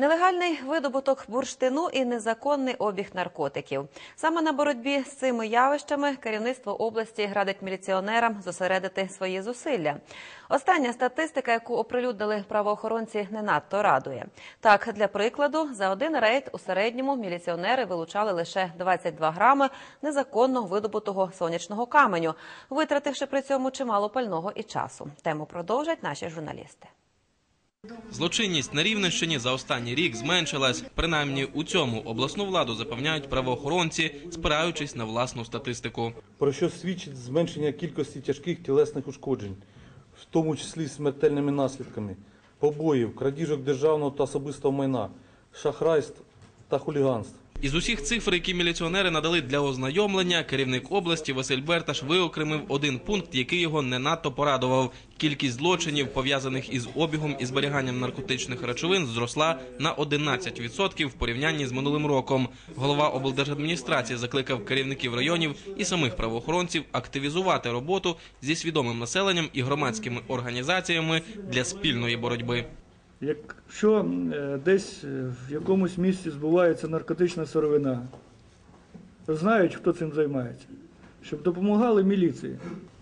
Нелегальний видобуток бурштину і незаконний обіг наркотиків. Саме на боротьбі з цими явищами керівництво області радить міліціонерам зосередити свої зусилля. Остання статистика, яку оприлюднили правоохоронці, не надто радує. Так, для прикладу, за один рейд у середньому міліціонери вилучали лише 22 грами незаконно видобутого сонячного каменю, витративши при цьому чимало пального і часу. Тему продовжать наші журналісти. Злочинність на Рівненщині за останній рік зменшилась. Принаймні у цьому обласну владу запевняють правоохоронці, спираючись на власну статистику. про що свідчить зменшення кількості тяжких тілесних ушкоджень, в тому числі смертельними наслідками, побоїв, крадіжок державного та особистого майна, шахрайств та хуліганств. Із усіх цифр, які міліціонери надали для ознайомлення, керівник області Василь Берташ виокремив один пункт, який його не надто порадував. Кількість злочинів, пов'язаних із обігом і зберіганням наркотичних речовин, зросла на 11% в порівнянні з минулим роком. Голова облдержадміністрації закликав керівників районів і самих правоохоронців активізувати роботу зі свідомим населенням і громадськими організаціями для спільної боротьби. Якщо е, десь е, в якомусь місці збувається наркотична сировина, знають, хто цим займається, щоб допомагали міліції.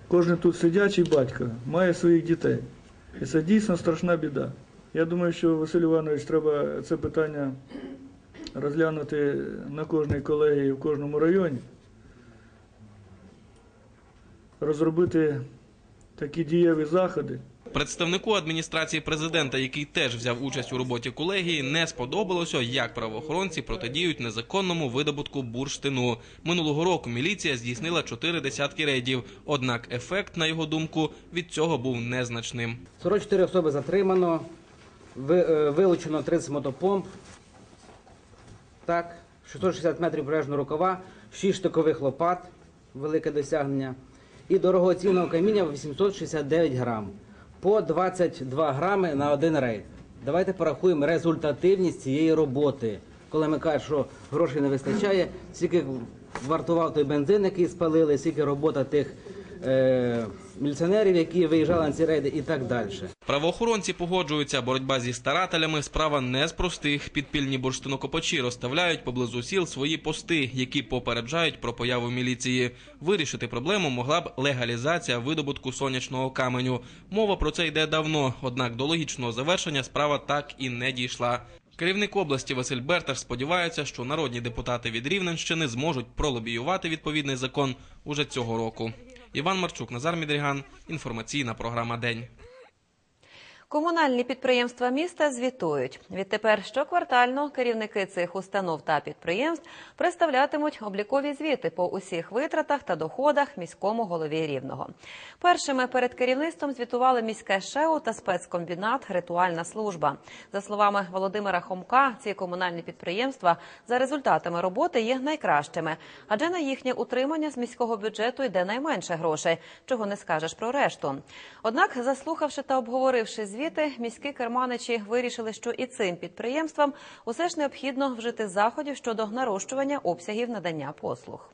Кожен тут сидячий батько має своїх дітей. І це дійсно страшна біда. Я думаю, що Василь Іванович треба це питання розглянути на кожній колегії в кожному районі, розробити такі дієві заходи. Представнику адміністрації президента, який теж взяв участь у роботі колегії, не сподобалося, як правоохоронці протидіють незаконному видобутку бурштину. Минулого року міліція здійснила чотири десятки рейдів. Однак ефект, на його думку, від цього був незначним. 44 особи затримано, е, вилучено 30 мотопомп, так, 660 метрів прибережного рукава, 6 штикових лопат, велике досягнення, і дорогоцінного каміння 869 грам, по 22 грами на один рейд. Давайте порахуємо результативність цієї роботи. Коли ми кажемо, що грошей не вистачає, скільки вартував той бензин, який спалили, скільки робота тих е, міліціонерів, які виїжджали на ці рейди і так далі. Правоохоронці погоджуються, боротьба зі старателями справа не з простих. Підпільні бурштинокопачі розставляють поблизу сіл свої пости, які попереджають про появу міліції. Вирішити проблему могла б легалізація видобутку сонячного каменю. Мова про це йде давно, однак до логічного завершення справа так і не дійшла. Керівник області Василь Берташ сподівається, що народні депутати від Рівненщини зможуть пролобіювати відповідний закон уже цього року. Іван Марчук, Назар Мідріган. Інформаційна програма День. Комунальні підприємства міста звітують. Відтепер щоквартально керівники цих установ та підприємств представлятимуть облікові звіти по усіх витратах та доходах міському голові рівного. Першими перед керівництвом звітували міське ШЕУ та спецкомбінат Ритуальна служба. За словами Володимира Хомка, ці комунальні підприємства за результатами роботи є найкращими, адже на їхнє утримання з міського бюджету йде найменше грошей, чого не скажеш про решту. Однак, заслухавши та обговоривши звіти, міські керманичі вирішили, що і цим підприємствам усе ж необхідно вжити заходів щодо нарощування обсягів надання послуг.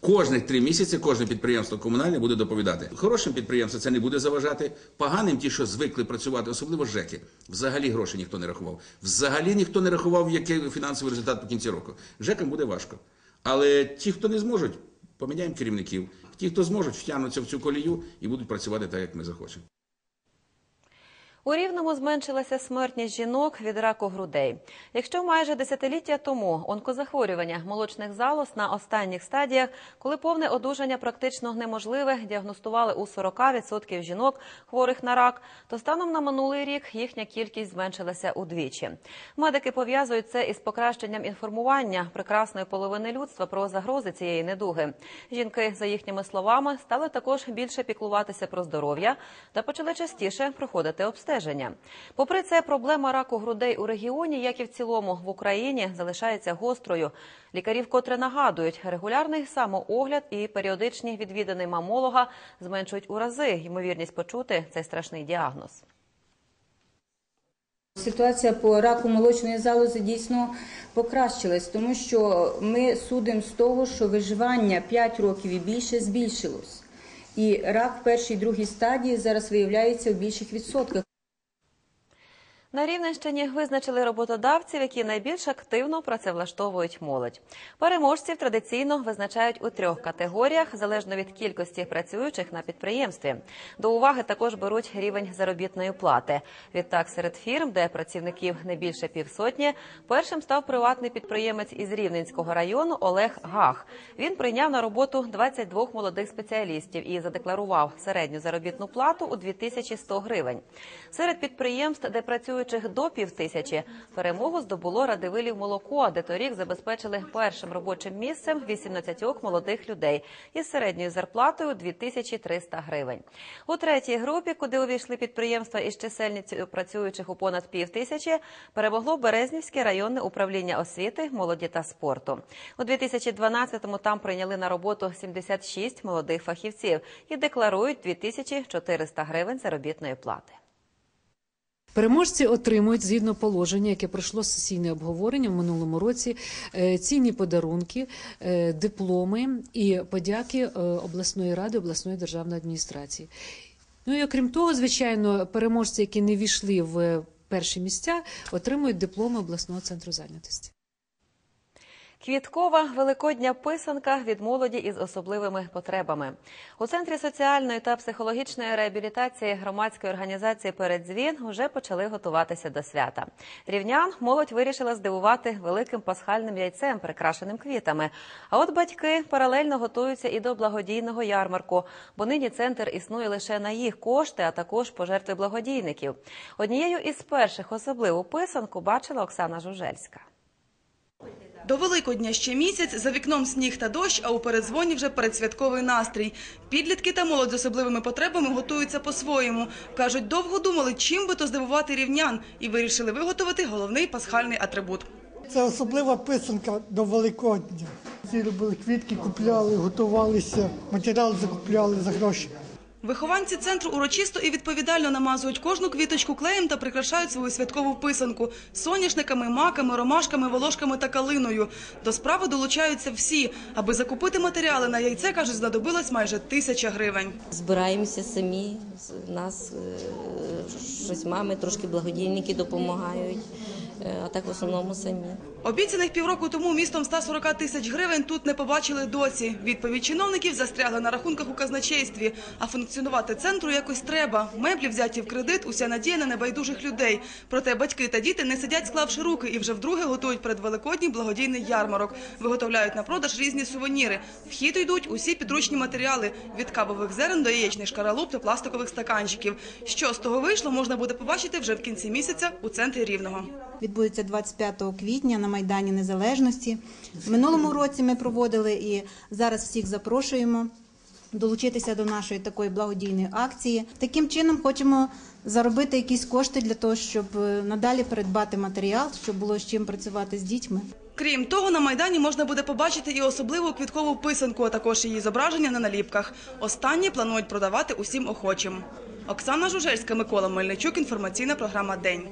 Кожних три місяці кожне підприємство комунальне буде доповідати. Хорошим підприємствам це не буде заважати. Поганим, ті, що звикли працювати, особливо ЖЕКи. Взагалі гроші ніхто не рахував. Взагалі ніхто не рахував, який фінансовий результат по кінці року. ЖЕКам буде важко. Але ті, хто не зможуть, поміняємо керівників. Ті, хто зможуть, втягнуться в цю колію і будуть працювати так, як ми захочемо. У Рівному зменшилася смертність жінок від раку грудей. Якщо майже десятиліття тому онкозахворювання молочних залоз на останніх стадіях, коли повне одужання практично неможливе, діагностували у 40% жінок хворих на рак, то станом на минулий рік їхня кількість зменшилася удвічі. Медики пов'язують це із покращенням інформування прекрасної половини людства про загрози цієї недуги. Жінки, за їхніми словами, стали також більше піклуватися про здоров'я та почали частіше проходити обстеження. Попри це, проблема раку грудей у регіоні, як і в цілому в Україні, залишається гострою. Лікарі вкотре нагадують, регулярний самоогляд і періодичні відвідини мамолога зменшують у рази ймовірність почути цей страшний діагноз. Ситуація по раку молочної залози дійсно покращилась, тому що ми судимо з того, що виживання 5 років і більше збільшилось. І рак в першій другій стадії зараз виявляється в більших відсотках. На Рівненщині визначили роботодавців, які найбільш активно працевлаштовують молодь. Переможців традиційно визначають у трьох категоріях залежно від кількості працюючих на підприємстві. До уваги також беруть рівень заробітної плати. Відтак, серед фірм, де працівників не більше півсотні, першим став приватний підприємець із Рівненського району Олег Гах. Він прийняв на роботу 22 молодих спеціалістів і задекларував середню заробітну плату у 2100 гривень. Серед підприємств, де працюючих до півтисячі, перемогу здобуло Радивилів молоко, де торік забезпечили першим робочим місцем 18 молодих людей із середньою зарплатою 2300 гривень. У третій групі, куди увійшли підприємства із чисельністю працюючих у понад півтисячі, перемогло Березнівське районне управління освіти, молоді та спорту. У 2012-му там прийняли на роботу 76 молодих фахівців і декларують 2400 гривень заробітної плати. Переможці отримують згідно положення, яке пройшло сесійне обговорення в минулому році. е, Цінні подарунки, е, дипломи і подяки е, обласної ради, обласної державної адміністрації. Ну і окрім того, звичайно, переможці, які не війшли в перші місця, отримують дипломи обласного центру зайнятості. Квіткова великодня писанка від молоді із особливими потребами. У центрі соціальної та психологічної реабілітації громадської організації Передзвін вже почали готуватися до свята. Рівнян молодь вирішила здивувати великим пасхальним яйцем, прикрашеним квітами. А от батьки паралельно готуються і до благодійного ярмарку, бо нині центр існує лише на їх кошти, а також пожертви благодійників. Однією із перших особливу писанку бачила Оксана Жужельська. До Великодня ще місяць, за вікном сніг та дощ, а у передзвоні вже передсвятковий настрій. Підлітки та молодь з особливими потребами готуються по-своєму. Кажуть, довго думали, чим би то здивувати рівнян, і вирішили виготовити головний пасхальний атрибут. Це особлива писанка до Великодня. Всі робили квітки, купляли, готувалися, матеріал закупляли за гроші. Вихованці центру урочисто і відповідально намазують кожну квіточку клеєм та прикрашають свою святкову писанку соняшниками, маками, ромашками, волошками та калиною. До справи долучаються всі. Аби закупити матеріали на яйце, кажуть, знадобилось майже тисяча гривень. Збираємося самі. Нас е, щось мами, трошки благодійники допомагають, е, а так в основному самі. Обіцяних півроку тому містом 140 тисяч гривень тут не побачили досі. Відповідь чиновників застрягли на рахунках у казначействі. А функціонувати центру якось треба. Меблі взяті в кредит, уся надія на небайдужих людей. Проте батьки та діти не сидять, склавши руки, і вже вдруге готують передвеликодній благодійний ярмарок. Виготовляють на продаж різні сувеніри. В хід йдуть усі підручні матеріали від кавових зерен до яєчних шкаралуп та пластикових стаканчиків. Що з того вийшло, можна буде побачити вже в кінці місяця у центрі Рівного. відбудеться 25 квітня на Майдані Незалежності. В минулому році ми проводили і зараз всіх запрошуємо долучитися до нашої такої благодійної акції. Таким чином хочемо заробити якісь кошти для того, щоб е, надалі придбати матеріал, щоб було з чим працювати з дітьми. Крім того, на майдані можна буде побачити і особливу квіткову писанку, а також її зображення на наліпках. Останні планують продавати усім охочим. Оксана Жужельська, Микола Мельничук. Інформаційна програма День.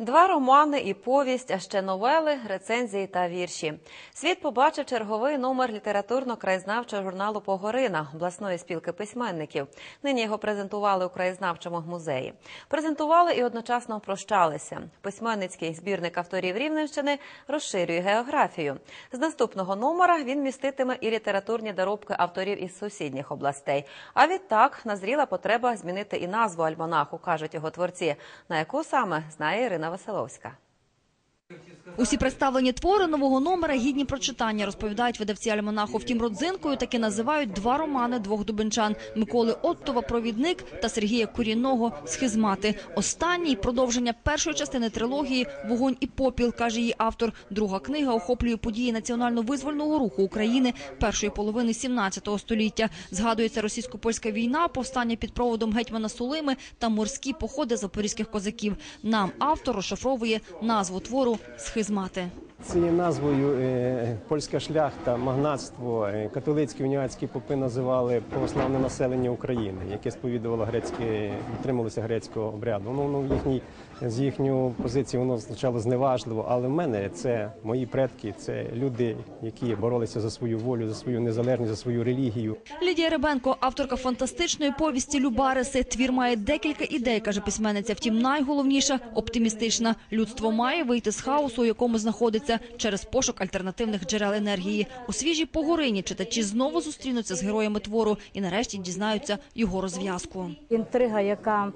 Два романи і повість, а ще новели, рецензії та вірші. Світ побачив черговий номер літературно-краєзнавчого журналу Погорина обласної спілки письменників. Нині його презентували у краєзнавчому музеї. Презентували і одночасно прощалися. Письменницький збірник авторів Рівненщини розширює географію. З наступного номера він міститиме і літературні доробки авторів із сусідніх областей. А відтак назріла потреба змінити і назву альманаху, кажуть його творці, на яку саме знає Ірина Василовська. Усі представлені твори нового номера гідні прочитання, розповідають видавці альманаху. Втім, родзинкою таки називають два романи двох дубенчан – Миколи Оттова «Провідник» та Сергія Куріного «Схизмати». Останній – продовження першої частини трилогії «Вогонь і попіл», каже її автор. Друга книга охоплює події національно-визвольного руху України першої половини 17 століття. Згадується російсько-польська війна, повстання під проводом гетьмана Сулими та морські походи запорізьких козаків. Нам автор розшифровує назву твору «Схизмати». Цією назвою е, польська шляхта, магнатство, е, католицькі уніатські попи називали православне населення України, яке сповідувало грецьке, дотримувалося грецького обряду. Ну, в їхній з їхньої позиції воно звучало зневажливо, але в мене це мої предки, це люди, які боролися за свою волю, за свою незалежність, за свою релігію. Лідія Ребенко, авторка фантастичної повісті Любариси. Твір має декілька ідей, каже письменниця. Втім, найголовніша оптимістична. Людство має вийти з хаосу, у якому знаходиться, через пошук альтернативних джерел енергії. У свіжій погорині читачі знову зустрінуться з героями твору і нарешті дізнаються його розв'язку. інтрига, яка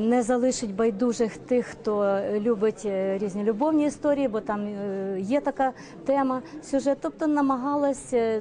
не залишить байдужих тих, хто любить е, різні любовні історії, бо там е, є така тема сюжет. Тобто намагалась е,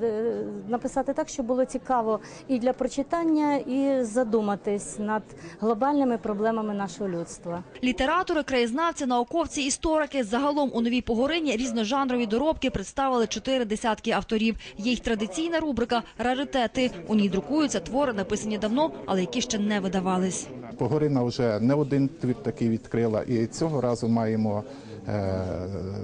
написати так, щоб було цікаво і для прочитання, і задуматись над глобальними проблемами нашого людства. Літератори, краєзнавці, науковці, історики загалом у новій погорині різножанрові доробки представили чотири десятки авторів. Є й традиційна рубрика Раритети. У ній друкуються твори, написані давно, але які ще не видавались. Погорина вже не один твір такий відкрила, і цього разу маємо е,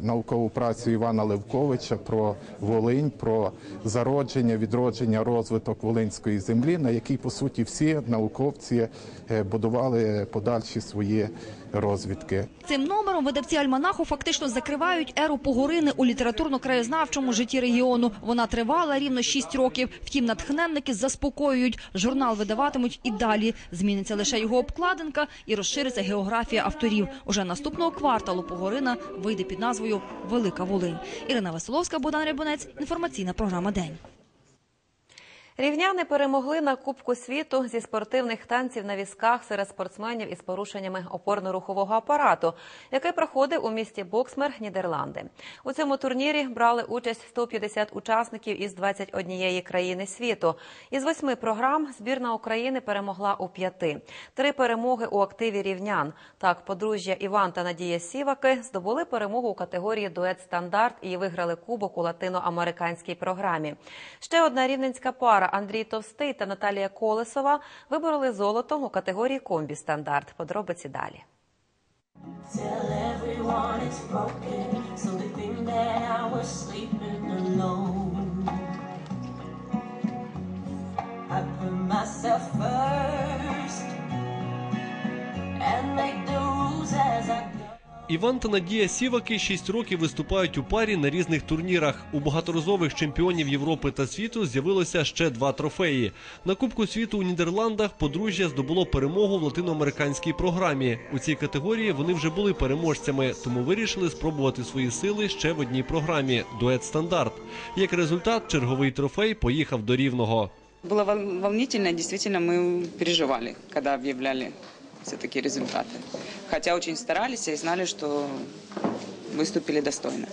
наукову працю Івана Левковича про Волинь, про зародження, відродження, розвиток волинської землі, на якій по суті всі науковці е, будували подальші свої розвідки. Цим номером видавці альманаху фактично закривають еру погорини у літературно-краєзнавчому житті регіону. Вона тривала рівно шість років. Втім, натхненники заспокоюють. Журнал видаватимуть і далі. Зміниться лише його обкладинка і розшириться географія авторів. Уже наступного кварталу погорина вийде під назвою Велика Волинь. Ірина Василовська, Богдан Рябунець. Інформаційна програма День. Рівняни перемогли на Кубку світу зі спортивних танців на візках серед спортсменів із порушеннями опорно-рухового апарату, який проходив у місті Боксмер, Нідерланди. У цьому турнірі брали участь 150 учасників із 21 країни світу. Із восьми програм збірна України перемогла у п'яти. Три перемоги у активі рівнян. Так, подружжя Іван та Надія Сіваки здобули перемогу у категорії дует стандарт і виграли кубок у латиноамериканській програмі. Ще одна рівненська пара Андрій Товстий та Наталія Колесова вибороли золото у категорії комбі стандарт. Подробиці далі. Myself first and make the rules as I. Іван та Надія Сіваки 6 років виступають у парі на різних турнірах. У багаторазових чемпіонів Європи та світу з'явилося ще два трофеї. На Кубку світу у Нідерландах подружжя здобуло перемогу в латиноамериканській програмі. У цій категорії вони вже були переможцями, тому вирішили спробувати свої сили ще в одній програмі дует стандарт. Як результат, черговий трофей поїхав до рівного. Было вол- волнительно, действительно, мы переживали, когда объявляли все-таки результаты. Хотя очень старались и знали, что выступили достойно.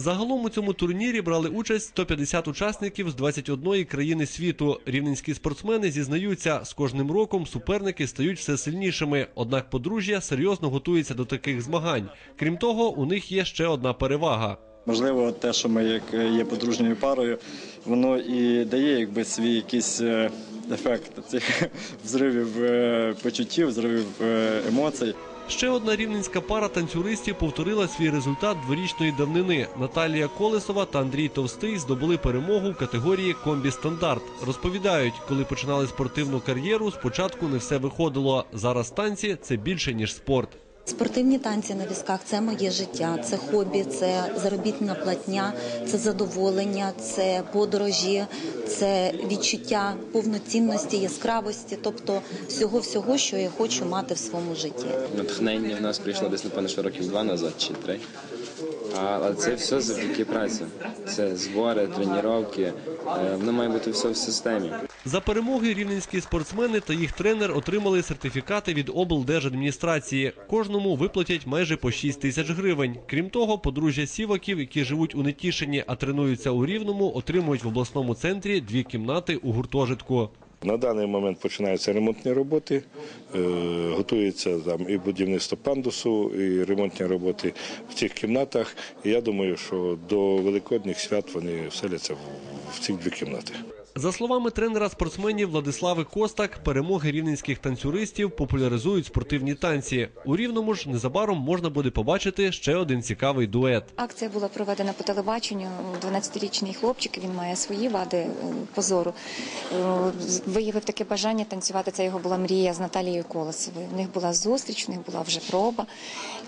Загалом у цьому турнірі брали участь 150 учасників з 21 країни світу. Рівненські спортсмени зізнаються, з кожним роком суперники стають все сильнішими. Однак подружжя серйозно готується до таких змагань. Крім того, у них є ще одна перевага. Можливо, те, що ми як є подружньою парою, воно і дає якби свій якийсь е, ефект цих взривів е, почуттів, взривів е, емоцій. Ще одна рівненська пара танцюристів повторила свій результат дворічної давнини. Наталія Колесова та Андрій Товстий здобули перемогу в категорії комбі стандарт. Розповідають, коли починали спортивну кар'єру, спочатку не все виходило. Зараз танці це більше ніж спорт. Спортивні танці на візках це моє життя, це хобі, це заробітна платня, це задоволення, це подорожі, це відчуття повноцінності, яскравості, тобто всього всього, що я хочу мати в своєму житті. Натхнення в нас прийшло десь, напевно, що років два назад чи три. Але це все завдяки праці. Це збори, тренування. Воно має бути все в системі. За перемоги рівненські спортсмени та їх тренер отримали сертифікати від облдержадміністрації. Кожному виплатять майже по 6 тисяч гривень. Крім того, подружжя сіваків, які живуть у Нетішині, а тренуються у Рівному, отримують в обласному центрі дві кімнати у гуртожитку. На даний момент починаються ремонтні роботи, е, готується там і будівництво пандусу, і ремонтні роботи в цих кімнатах. І я думаю, що до великодніх свят вони вселяться в ці дві кімнати. За словами тренера спортсменів Владислави Костак, перемоги рівненських танцюристів популяризують спортивні танці. У рівному ж незабаром можна буде побачити ще один цікавий дует. Акція була проведена по телебаченню. 12-річний хлопчик, він має свої вади е, позору. Е, Виявив таке бажання танцювати. Це його була мрія з Наталією Колосовою. В них була зустріч, в них була вже проба.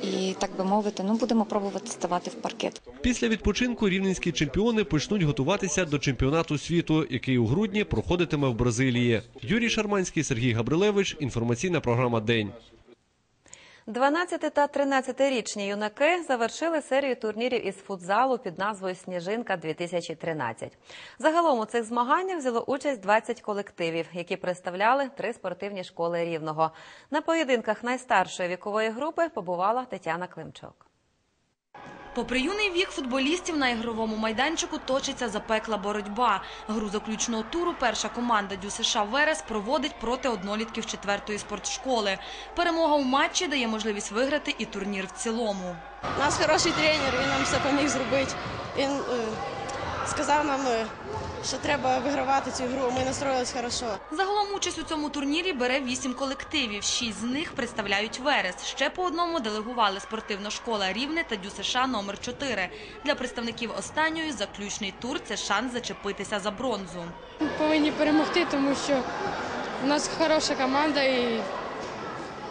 І так би мовити, ну будемо пробувати ставати в паркет. Після відпочинку рівненські чемпіони почнуть готуватися до чемпіонату світу, який у грудні проходитиме в Бразилії. Юрій Шарманський, Сергій Габрилевич. Інформаційна програма День. 12 та 13-річні юнаки завершили серію турнірів із футзалу під назвою Сніжинка 2013 Загалом у цих змаганнях взяло участь 20 колективів, які представляли три спортивні школи рівного. На поєдинках найстаршої вікової групи побувала Тетяна Климчук. Попри юний вік футболістів на ігровому майданчику точиться запекла боротьба. Гру заключного туру перша команда Дю США Верес проводить проти однолітків четвертої спортшколи. Перемога у матчі дає можливість виграти і турнір в цілому. У нас хороший тренер, він нам все поміг зробити. Він е, сказав нам, е, що треба вигравати цю гру. Ми настроїлись хорошо. Загалом участь у цьому турнірі бере вісім колективів. Шість з них представляють Верес. Ще по одному делегували спортивна школа Рівне та Дю США номер 4 Для представників останньої заключний тур це шанс зачепитися за бронзу. Ми повинні перемогти, тому що у нас хороша команда і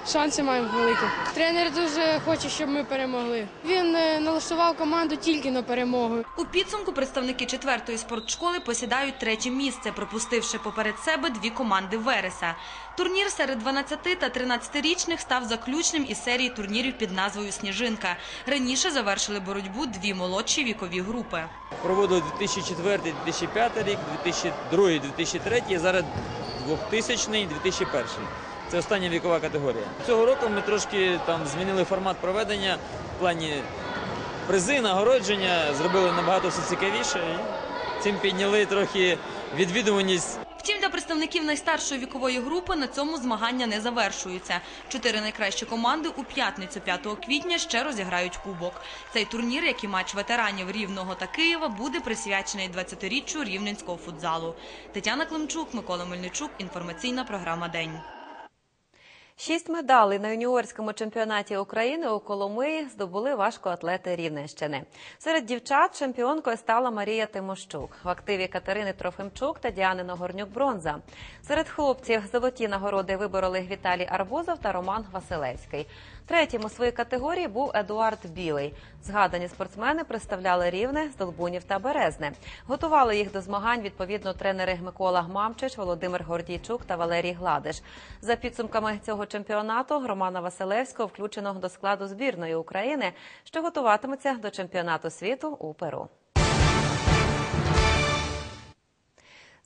шанси маємо великі. Тренер дуже хоче, щоб ми перемогли. Він е, налаштував команду тільки на перемогу. У підсумку представники четвертої спортшколи посідають третє місце, пропустивши поперед себе дві команди Вереса. Турнір серед 12 та 13-річних став заключним із серії турнірів під назвою Сніжинка. Раніше завершили боротьбу дві молодші вікові групи. Проводили 2004-2005 рік, 2002-2003 і зараз 2000-2001. Це остання вікова категорія. Цього року ми трошки там змінили формат проведення в плані призи, нагородження, зробили набагато все цікавіше. І цим підняли трохи відвідуваність Втім, для представників найстаршої вікової групи на цьому змагання не завершуються. Чотири найкращі команди у п'ятницю 5 квітня ще розіграють кубок. Цей турнір, як і матч ветеранів Рівного та Києва, буде присвячений 20-річчю рівненського футзалу. Тетяна Климчук, Микола Мельничук. Інформаційна програма День. Шість медалей на юніорському чемпіонаті України у Коломиї здобули важкоатлети Рівненщини. Серед дівчат чемпіонкою стала Марія Тимощук. В активі Катерини Трофимчук та Діани Нагорнюк бронза. Серед хлопців золоті нагороди вибороли Віталій Арбузов та Роман Василевський. Третім у своїй категорії був Едуард Білий. Згадані спортсмени представляли рівне, Здолбунів та Березне. Готували їх до змагань відповідно тренери Микола Гмамчич, Володимир Гордійчук та Валерій Гладиш. За підсумками цього чемпіонату Романа Василевського включено до складу збірної України, що готуватиметься до чемпіонату світу у Перу.